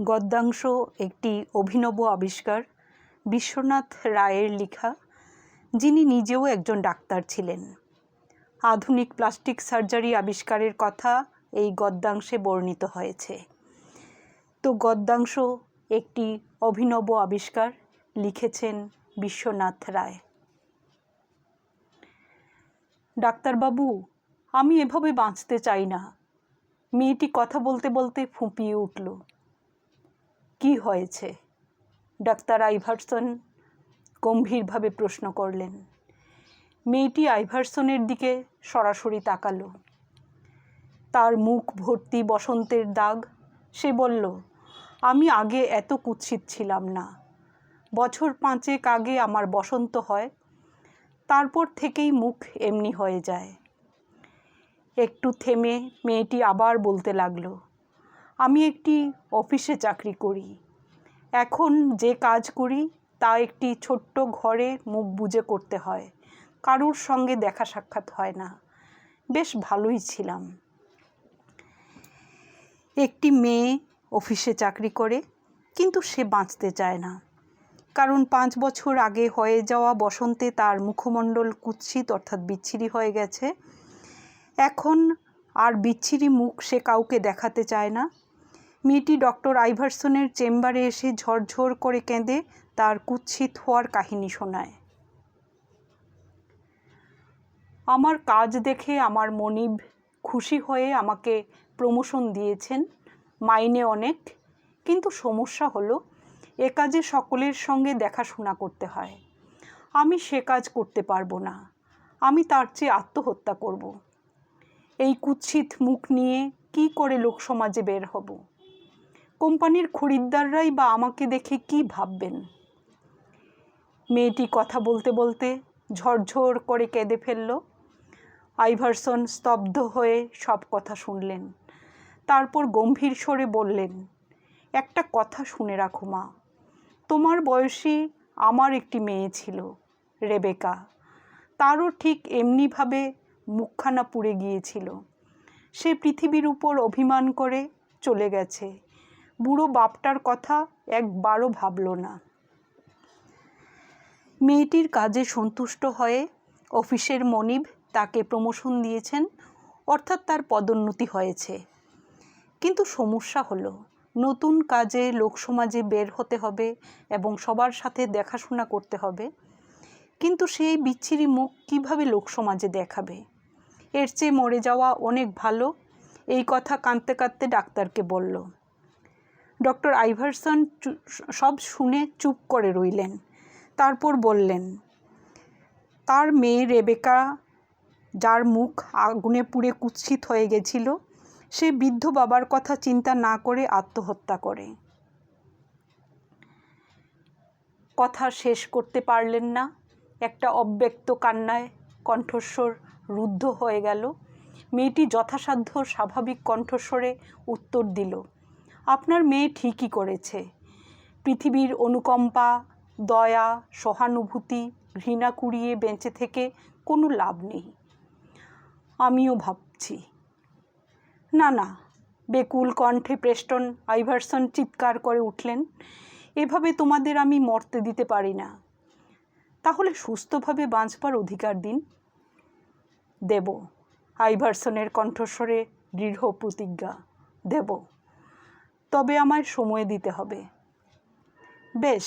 গদ্যাংশ, একটি অভিনব আবিষ্কার, বিশ্বনাথ রায়ের লেখা, যিনি নিজেও একজন ডাক্তার ছিলেন। আধুনিক প্লাস্টিক সার্জারি আবিষ্কারের কথা এই গদ্যাংশে বর্ণিত হয়েছে। তো গদ্যাংশ, একটি অভিনব আবিষ্কার, লিখেছেন বিশ্বনাথ রায়। ডাক্তারবাবু, আমি এভাবে বাঁচতে চাই না। মেয়েটি কথা বলতে বলতে ফুঁপিয়ে উঠল। কি হয়েছে? ডাক্তার আইভারসন গম্ভীরভাবে প্রশ্ন করলেন। মেয়েটি আইভারসনের দিকে সরাসরি তাকালো। তার মুখ ভর্তি বসন্তের দাগ। সে বলল, আমি আগে এত কুৎসিত ছিলাম না। বছর পাঁচেক আগে আমার বসন্ত হয়, তারপর থেকেই মুখ এমনি হয়ে যায়। একটু থেমে মেয়েটি আবার বলতে লাগল আমি একটি অফিসে চাকরি করি। এখন যে কাজ করি, তা একটি ছোট্ট ঘরে মুখ বুজে করতে হয়। কারুর সঙ্গে দেখা সাক্ষাৎ হয় না। বেশ ভালোই ছিলাম। একটি মেয়ে অফিসে চাকরি করে, কিন্তু সে বাঁচতে চায় না। কারণ পাঁচ বছর আগে হয়ে যাওয়া বসন্তে তার মুখমণ্ডল কুৎসিত অর্থাৎ বিচ্ছিরি হয়ে গেছে। এখন আর বিচ্ছিরি মুখ সে কাউকে দেখাতে চায় না। মেয়েটি ডক্টর আইভারসনের চেম্বারে এসে ঝরঝর করে কেঁদে তার কুৎসিত হওয়ার কাহিনী শোনায়। আমার কাজ দেখে আমার মনিব খুশি হয়ে আমাকে প্রমোশন দিয়েছেন, মাইনে অনেক। কিন্তু সমস্যা হলো, এ কাজে সকলের সঙ্গে দেখাশোনা করতে হয়। আমি সে কাজ করতে পারব না। আমি তার চেয়ে আত্মহত্যা করব। এই কুৎসিত মুখ নিয়ে কি করে লোকসমাজে বের হব? কোম্পানির খরিদ্দাররাই বা আমাকে দেখে কি ভাববেন? মেয়েটি কথা বলতে বলতে ঝরঝর করে কেঁদে ফেলল। আইভারসন স্তব্ধ হয়ে সব কথা শুনলেন। তারপর গম্ভীর স্বরে বললেন, একটা কথা শুনে রাখো মা। তোমার বয়সী আমার একটি মেয়ে ছিল, রেবেকা। তারও ঠিক এমনিভাবে মুখখানা পুড়ে গিয়েছিল। সে পৃথিবীর উপর অভিমান করে চলে গেছে। বুড়ো বাপটার কথা একবারও ভাবল না। মেয়েটির কাজে সন্তুষ্ট হয়ে অফিসের মনিব তাকে প্রমোশন দিয়েছেন, অর্থাৎ তার পদোন্নতি হয়েছে। কিন্তু সমস্যা হলো, নতুন কাজে লোকসমাজে বের হতে হবে এবং সবার সাথে দেখাশোনা করতে হবে। কিন্তু সেই বিচ্ছিরি মুখ কীভাবে লোকসমাজে দেখাবে? এর চেয়ে মরে যাওয়া অনেক ভালো, এই কথা কাঁদতে কাঁদতে ডাক্তারকে বলল। ডক্টর আইভারসন সব শুনে চুপ করে রইলেন। তারপর বললেন, তার মেয়ে রেবেকা, যার মুখ আগুনে পুড়ে কুৎসিত হয়ে গেছিল, সে বৃদ্ধ বাবার কথা চিন্তা না করে আত্মহত্যা করে। কথা শেষ করতে পারলেন না। একটা অব্যক্ত কান্নায় কণ্ঠস্বর রুদ্ধ হয়ে গেল। মেয়েটি যথাসাধ্য স্বাভাবিক কণ্ঠস্বরে উত্তর দিল আপনার মেয়ে ঠিকই করেছে। পৃথিবীর অনুকম্পা, দয়া, সহানুভূতি, ঘৃণা কুড়িয়ে বেঁচে থেকে কোনো লাভ নেই। আমিও ভাবছি। না না, বেকুল কণ্ঠে প্রেস্টন আইভারসন চিৎকার করে উঠলেন, এভাবে তোমাদের আমি মরতে দিতে পারি না। তাহলে সুস্থভাবে বাঁচবার অধিকার দিন। দেব। আইভারসনের কণ্ঠস্বরে দৃঢ় প্রতিজ্ঞা। দেব। তবে আমায় সময় দিতে হবে। বেশ,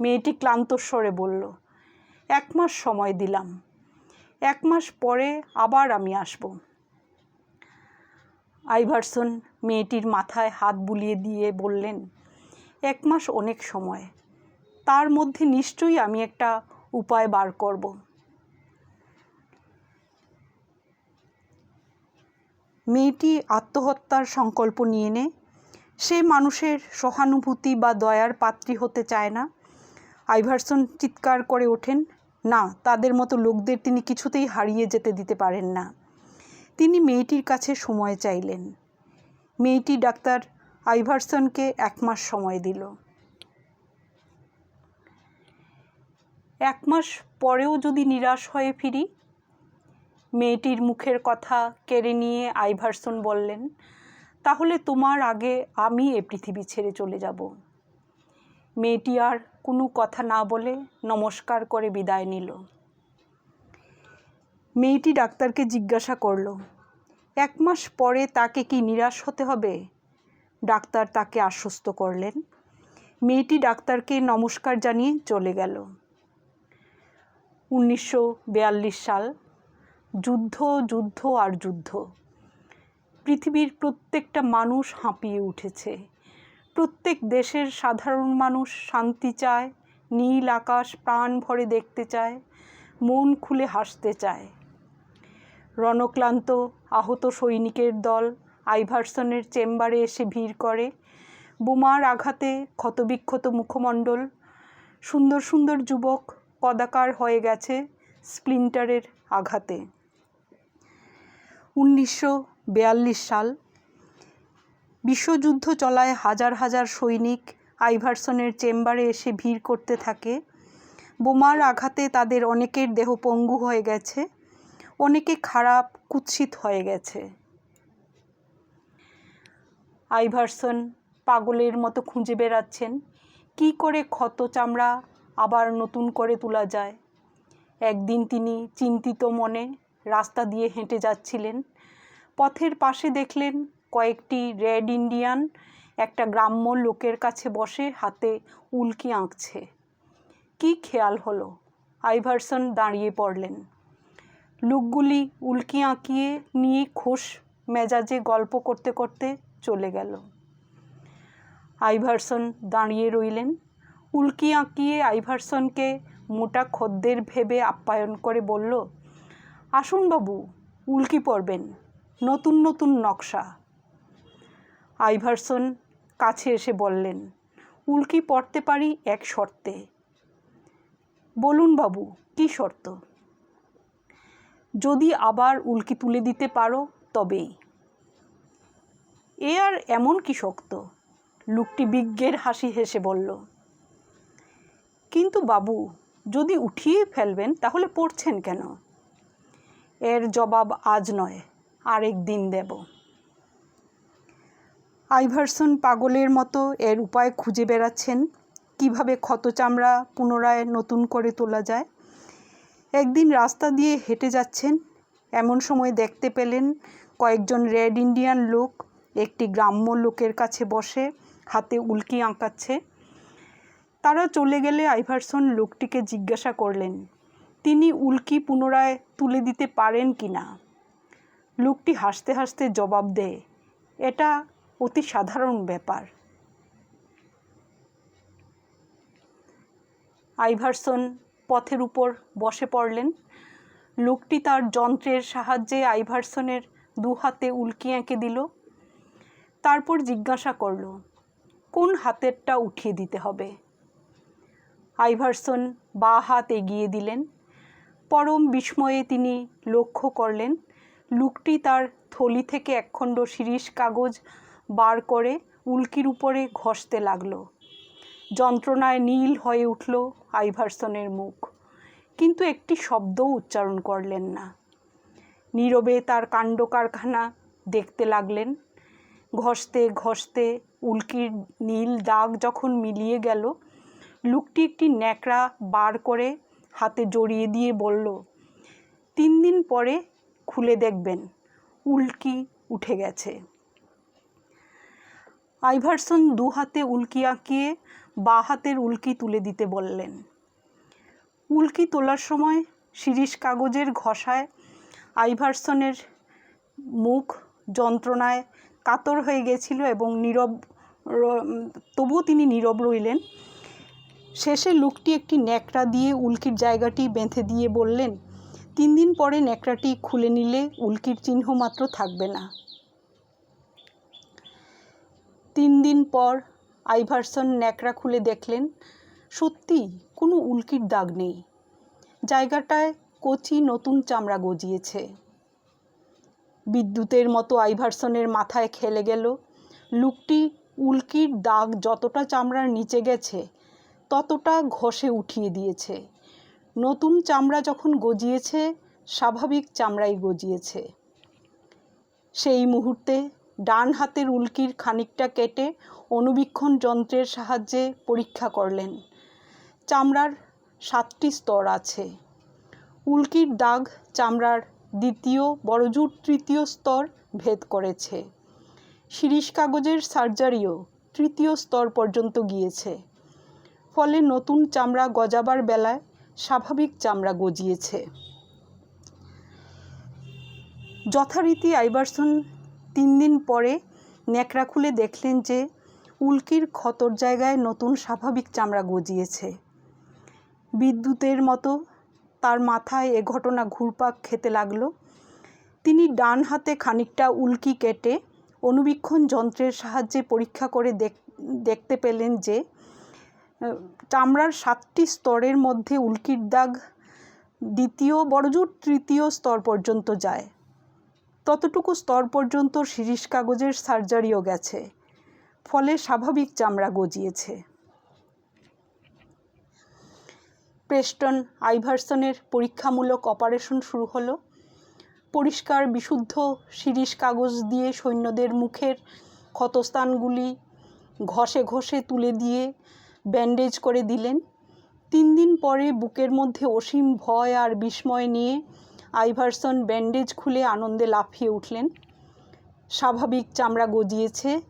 মেয়েটি ক্লান্ত স্বরে বলল, এক মাস সময় দিলাম। এক মাস পরে আবার আমি আসব। আইভারসন মেয়েটির মাথায় হাত বুলিয়ে দিয়ে বললেন, এক মাস অনেক সময়। তার মধ্যে নিশ্চয়ই আমি একটা উপায় বার করব। মেয়েটি আত্মহত্যার সংকল্প নিয়ে নে সে মানুষের সহানুভূতি বা দয়ার পাত্রী হতে চায় না। আইভারসন চিৎকার করে ওঠেন, না, তাদের মতো লোকদের তিনি কিছুতেই হারিয়ে যেতে দিতে পারেন না। তিনি মেয়েটির কাছে সময় চাইলেন। মেয়েটি ডাক্তার আইভারসনকে এক মাস সময় দিল। এক মাস পরেও যদি নিরাশ হয়ে ফিরি? মেয়েটির মুখের কথা কেড়ে নিয়ে আইভারসন বললেন তাহলে তোমার আগে আমি এ পৃথিবী ছেড়ে চলে যাব। মেয়েটি আর কোনো কথা না বলে নমস্কার করে বিদায় নিল। মেয়েটি ডাক্তারকে জিজ্ঞাসা করল, এক মাস পরে তাকে কি নিরাশ হতে হবে? ডাক্তার তাকে আশ্বস্ত করলেন। মেয়েটি ডাক্তারকে নমস্কার জানিয়ে চলে গেল। উনিশশো বিয়াল্লিশ সাল, যুদ্ধ যুদ্ধ আর যুদ্ধ। পৃথিবীর প্রত্যেকটা মানুষ হাঁপিয়ে উঠেছে। প্রত্যেক দেশের সাধারণ মানুষ শান্তি চায়, নীল আকাশ প্রাণ ভরে দেখতে চায়, মন খুলে হাসতে চায়। রণক্লান্ত আহত সৈনিকের দল আইভারসনের চেম্বারে এসে ভিড় করে। বোমার আঘাতে ক্ষতবিক্ষত মুখমণ্ডল। সুন্দর সুন্দর যুবক কদাকার হয়ে গেছে স্প্লিন্টারের আঘাতে। উনিশশো বিয়াল্লিশ সাল। বিশ্বযুদ্ধ চলায় হাজার হাজার সৈনিক আইভারসনের চেম্বারে এসে ভিড় করতে থাকে। বোমার আঘাতে তাদের অনেকের দেহ পঙ্গু হয়ে গেছে, অনেকে খারাপ, কুৎসিত হয়ে গেছে। আইভারসন পাগলের মতো খুঁজে বেড়াচ্ছেন, কি করে ক্ষত চামড়া আবার নতুন করে তোলা যায়? একদিন তিনি চিন্তিত মনে রাস্তা দিয়ে হেঁটে যাচ্ছিলেন। পথের পাশে দেখলেন কয়েকটি রেড ইন্ডিয়ান। একটা গ্রাম্য লোকের কাছে বসে হাতে উল্কি আঁকছে। কি খেয়াল হলো? আইভারসন দাঁড়িয়ে পড়লেন। লোকগুলি উল্কি আঁকিয়ে নিয়ে খোশ মেজাজে গল্প করতে করতে চলে গেল। আইভারসন দাঁড়িয়ে রইলেন। উল্কি আঁকিয়ে আইভারসনকে মোটা খদ্দের ভেবে আপ্যায়ন করে বলল, আসুন বাবু, উল্কি পড়বেন নতুন নতুন নকশা। আইভারসন কাছে এসে বললেন, উল্কি পড়তে পারি এক শর্তে। বলুন বাবু, কি শর্ত? যদি আবার উল্কি তুলে দিতে পারো, তবেই। এ আর এমন কি শক্ত? লোকটি বিজ্ঞের হাসি হেসে বলল। কিন্তু বাবু, যদি উঠিয়ে ফেলবেন, তাহলে পড়ছেন কেন? এর জবাব আজ নয়। আরেক দিন দেব। আইভারসন পাগলের মতো এর উপায় খুঁজে বেড়াচ্ছেন। কীভাবে ক্ষত চামড়া পুনরায় নতুন করে তোলা যায়? একদিন রাস্তা দিয়ে হেঁটে যাচ্ছেন। এমন সময় দেখতে পেলেন কয়েকজন রেড ইন্ডিয়ান লোক একটি গ্রাম্য লোকের কাছে বসে হাতে উল্কি আঁকাচ্ছে। তারা চলে গেলে আইভারসন লোকটিকে জিজ্ঞাসা করলেন, তিনি উল্কি পুনরায় তুলে দিতে পারেন কি না? লোকটি হাসতে হাসতে জবাব দেয়, এটা অতি সাধারণ ব্যাপার। আইভারসন পথের উপর বসে পড়লেন। লোকটি তার যন্ত্রের সাহায্যে আইভারসনের দু হাতে উল্কি এঁকে দিল। তারপর জিজ্ঞাসা করল, কোন হাতেরটা উঠিয়ে দিতে হবে? আইভারসন বা হাত এগিয়ে দিলেন। পরম বিস্ময়ে তিনি লক্ষ্য করলেন লোকটি তার থলি থেকে একখণ্ড শিরিষ কাগজ বার করে উল্কির উপরে ঘষতে লাগল। যন্ত্রণায় নীল হয়ে উঠল আইভারসনের মুখ। কিন্তু একটি শব্দও উচ্চারণ করলেন না। নীরবে তার কাণ্ড কারখানা দেখতে লাগলেন। ঘষতে ঘষতে উল্কির নীল দাগ যখন মিলিয়ে গেল, লোকটি একটি ন্যাকড়া বার করে হাতে জড়িয়ে দিয়ে বলল, তিন দিন পরে খুলে দেখবেন, উল্কি উঠে গেছে। আইভারসন দু হাতে উল্কি আঁকিয়ে বা হাতের উল্কি তুলে দিতে বললেন। উল্কি তোলার সময় শিরিষ কাগজের ঘষায় আইভারসনের মুখ যন্ত্রণায় কাতর হয়ে গেছিল এবং নীরব তবুও তিনি নীরব রইলেন। শেষে লোকটি একটি ন্যাকড়া দিয়ে উল্কির জায়গাটি বেঁধে দিয়ে বললেন তিন দিন পরে ন্যাকড়াটি খুলে নিলে উল্কির চিহ্ন মাত্র থাকবে না। তিন দিন পর আইভারসন ন্যাকড়া খুলে দেখলেন, সত্যি কোনো উল্কির দাগ নেই। জায়গাটায় কচি নতুন চামড়া গজিয়েছে। বিদ্যুতের মতো আইভারসনের মাথায় খেলে গেল, লুকটি উল্কির দাগ যতটা চামড়ার নিচে গেছে, ততটা ঘষে উঠিয়ে দিয়েছে। নতুন চামড়া যখন গজিয়েছে, স্বাভাবিক চামড়াই গজিয়েছে। সেই মুহূর্তে ডান হাতের উল্কির খানিকটা কেটে অনুবীক্ষণ যন্ত্রের সাহায্যে পরীক্ষা করলেন। চামড়ার সাতটি স্তর আছে। উল্কির দাগ চামড়ার দ্বিতীয়, বড়জুর তৃতীয় স্তর ভেদ করেছে। শিরিষ কাগজের সার্জারিও তৃতীয় স্তর পর্যন্ত গিয়েছে। ফলে নতুন চামড়া গজাবার বেলায় স্বাভাবিক চামড়া গজিয়েছে। যথারীতি আইবারসন তিন দিন পরে ন্যাকড়া খুলে দেখলেন যে উল্কির ক্ষতর জায়গায় নতুন স্বাভাবিক চামড়া গজিয়েছে। বিদ্যুতের মতো তার মাথায় এ ঘটনা ঘুরপাক খেতে লাগল। তিনি ডান হাতে খানিকটা উল্কি কেটে অনুবীক্ষণ যন্ত্রের সাহায্যে পরীক্ষা করে দেখতে পেলেন যে চামড়ার সাতটি স্তরের মধ্যে উল্কির দাগ দ্বিতীয়, বড়জোর তৃতীয় স্তর পর্যন্ত যায়। ততটুকু স্তর পর্যন্ত শিরিষ কাগজের সার্জারিও গেছে, ফলে স্বাভাবিক চামড়া গজিয়েছে। প্রেস্টন আইভারসনের পরীক্ষামূলক অপারেশন শুরু হলো। পরিষ্কার, বিশুদ্ধ শিরিষ কাগজ দিয়ে সৈন্যদের মুখের ক্ষতস্থানগুলি ঘষে ঘষে তুলে দিয়ে ব্যান্ডেজ করে দিলেন। তিন দিন পরে বুকের মধ্যে অসীম ভয় আর বিস্ময় নিয়ে আইভারসন ব্যান্ডেজ খুলে আনন্দে লাফিয়ে উঠলেন। স্বাভাবিক চামড়া গজিয়েছে,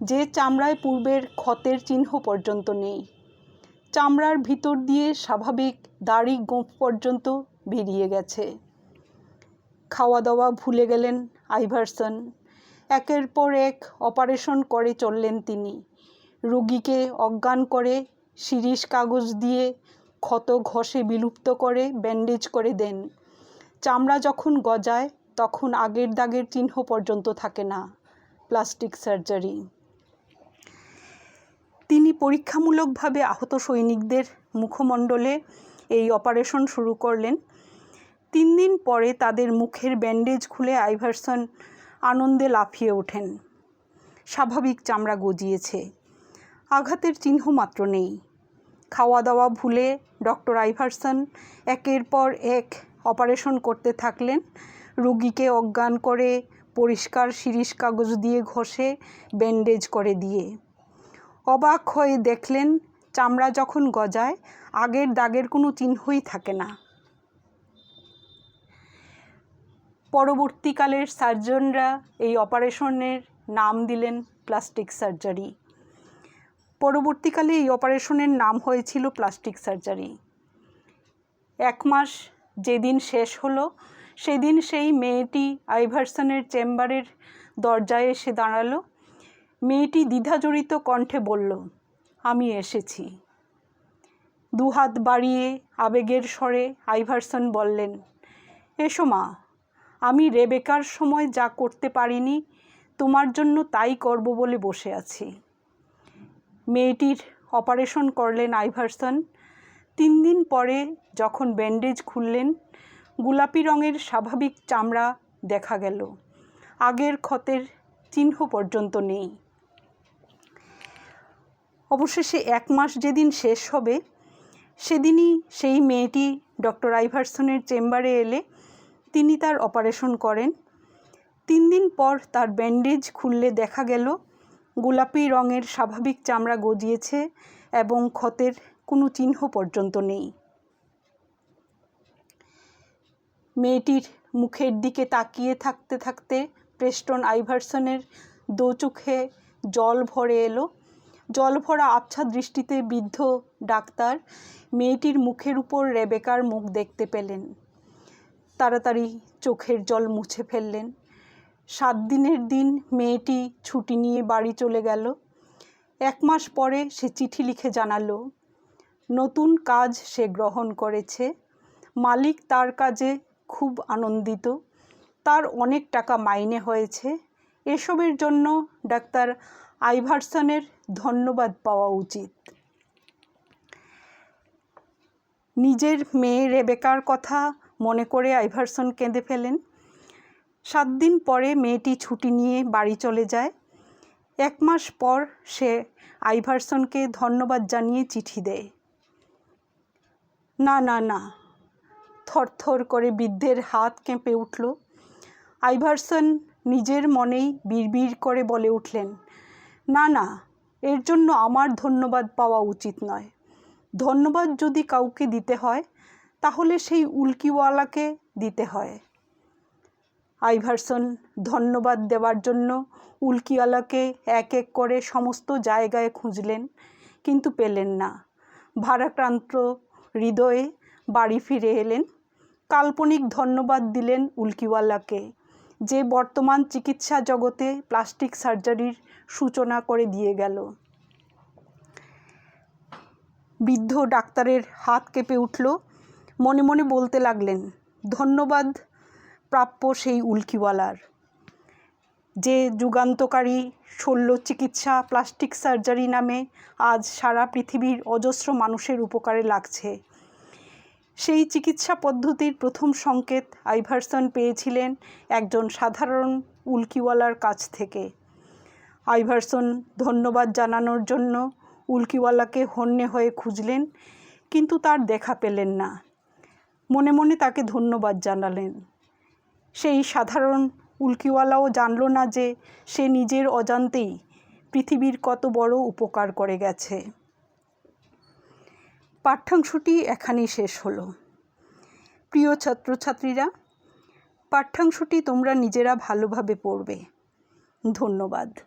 যে চামড়ায় পূর্বের ক্ষতের চিহ্ন পর্যন্ত নেই। চামড়ার ভিতর দিয়ে স্বাভাবিক দাড়ি গোঁফ পর্যন্ত বেরিয়ে গেছে। খাওয়া দাওয়া ভুলে গেলেন আইভারসন। একের পর এক অপারেশন করে চললেন তিনি। রোগীকে অজ্ঞান করে, শিরিষ কাগজ দিয়ে ক্ষত ঘষে বিলুপ্ত করে ব্যান্ডেজ করে দেন। চামড়া যখন গজায়, তখন আগের দাগের চিহ্ন পর্যন্ত থাকে না। প্লাস্টিক সার্জারি তিনি পরীক্ষামূলকভাবে আহত সৈনিকদের মুখমণ্ডলে এই অপারেশন শুরু করলেন। তিন দিন পরে তাদের মুখের ব্যান্ডেজ খুলে আইভারসন আনন্দে লাফিয়ে ওঠেন। স্বাভাবিক চামড়া গজিয়েছে। আঘাতের চিহ্ন মাত্র নেই। খাওয়া দাওয়া ভুলে ডক্টর আইভারসন একের পর এক অপারেশন করতে থাকলেন। রোগীকে অজ্ঞান করে পরিষ্কার শিরিষ কাগজ দিয়ে ঘষে ব্যান্ডেজ করে দিয়ে। অবাক হয়ে দেখলেন, চামড়া যখন গজায়, আগের দাগের কোনো চিহ্নই থাকে না। পরবর্তীকালের সার্জনরা এই অপারেশনের নাম দিলেন প্লাস্টিক সার্জারি। পরবর্তীকালে এই অপারেশনের নাম হয়েছিল প্লাস্টিক সার্জারি। এক মাস যেদিন শেষ হলো, সেদিন সেই মেয়েটি আইভারসনের চেম্বারের দরজায় এসে দাঁড়াল। মেয়েটি দ্বিধাজড়িত কণ্ঠে বলল, আমি এসেছি। দুহাত বাড়িয়ে আবেগের স্বরে আইভারসন বললেন, এসো মা, আমি রেবেকার সময় যা করতে পারিনি, তোমার জন্য তাই করব বলে বসে আছি। মেয়েটির অপারেশন করলেন আইভারসন। তিন দিন পরে যখন ব্যান্ডেজ খুললেন, গোলাপি রঙের স্বাভাবিক চামড়া দেখা গেল। আগের ক্ষতের চিহ্ন পর্যন্ত নেই। অবশেষে এক মাস যেদিন শেষ হবে, সেদিনই সেই মেয়েটি ডক্টর আইভারসনের চেম্বারে এলে তিনি তার অপারেশন করেন। তিন দিন পর তার ব্যান্ডেজ খুললে দেখা গেল গোলাপি রঙের স্বাভাবিক চামড়া গজিয়েছে এবং ক্ষতের কোনো চিহ্ন পর্যন্ত নেই। মেয়েটির মুখের দিকে তাকিয়ে থাকতে থাকতে প্রেস্টন আইভারসনের দো চোখে জল ভরে এলো। জল ভরা আবছা দৃষ্টিতে বৃদ্ধ ডাক্তার মেয়েটির মুখের উপর রেবেকার মুখ দেখতে পেলেন। তাড়াতাড়ি চোখের জল মুছে ফেললেন। সাত দিনের দিন মেয়েটি ছুটি নিয়ে বাড়ি চলে গেল। এক মাস পরে সে চিঠি লিখে জানালো, নতুন কাজ সে গ্রহণ করেছে। মালিক তার কাজে খুব আনন্দিত। তার অনেক টাকা মাইনে হয়েছে। এসবের জন্য ডাক্তার আইভারসনের ধন্যবাদ পাওয়া উচিত। নিজের মেয়ে রেবেকার কথা মনে করে আইভারসন কেঁদে ফেলেন। সাত দিন পরে মেয়েটি ছুটি নিয়ে বাড়ি চলে যায়। এক মাস পর সে আইভারসনকে ধন্যবাদ জানিয়ে চিঠি দেয়। না না না। থরথর করে বৃদ্ধের হাত কেঁপে উঠল। আইভারসন নিজের মনেই বিড়বিড় করে বলে উঠলেন, না না, এর জন্য আমার ধন্যবাদ পাওয়া উচিত নয়। ধন্যবাদ যদি কাউকে দিতে হয়, তাহলে সেই উল্কিওয়ালাকে দিতে হয়। আইভারসন ধন্যবাদ দেওয়ার জন্য উল্কিওয়ালাকে এক এক করে সমস্ত জায়গায় খুঁজলেন, কিন্তু পেলেন না। ভারাক্রান্ত হৃদয়ে বাড়ি ফিরে এলেন। কাল্পনিক ধন্যবাদ দিলেন উল্কিওয়ালাকে, যে বর্তমান চিকিৎসা জগতে প্লাস্টিক সার্জারির সূচনা করে দিয়ে গেল। বৃদ্ধ ডাক্তারের হাত কেঁপে উঠল। মনে মনে বলতে লাগলেন, ধন্যবাদ প্রাপ্য সেই উল্কিওয়ালার। যে যুগান্তকারী শল্য চিকিৎসা প্লাস্টিক সার্জারি নামে আজ সারা পৃথিবীর অজস্র মানুষের উপকারে লাগছে। সেই চিকিৎসা পদ্ধতির প্রথম সংকেত আইভারসন পেয়েছিলেন একজন সাধারণ উল্কিওয়ালার কাছ থেকে। আইভারসন ধন্যবাদ জানানোর জন্য উল্কিওয়ালাকে হন্যে হয়ে খুঁজলেন, কিন্তু তার দেখা পেলেন না। মনে মনে তাকে ধন্যবাদ জানালেন। সেই সাধারণ উল্কিওয়ালাও জানল না যে সে নিজের অজান্তেই পৃথিবীর কত বড় উপকার করে গেছে। পাঠ্যাংশটি এখানেই শেষ হলো। প্রিয় ছাত্রছাত্রীরা, পাঠ্যাংশটি তোমরা নিজেরা ভালোভাবে পড়বে। ধন্যবাদ।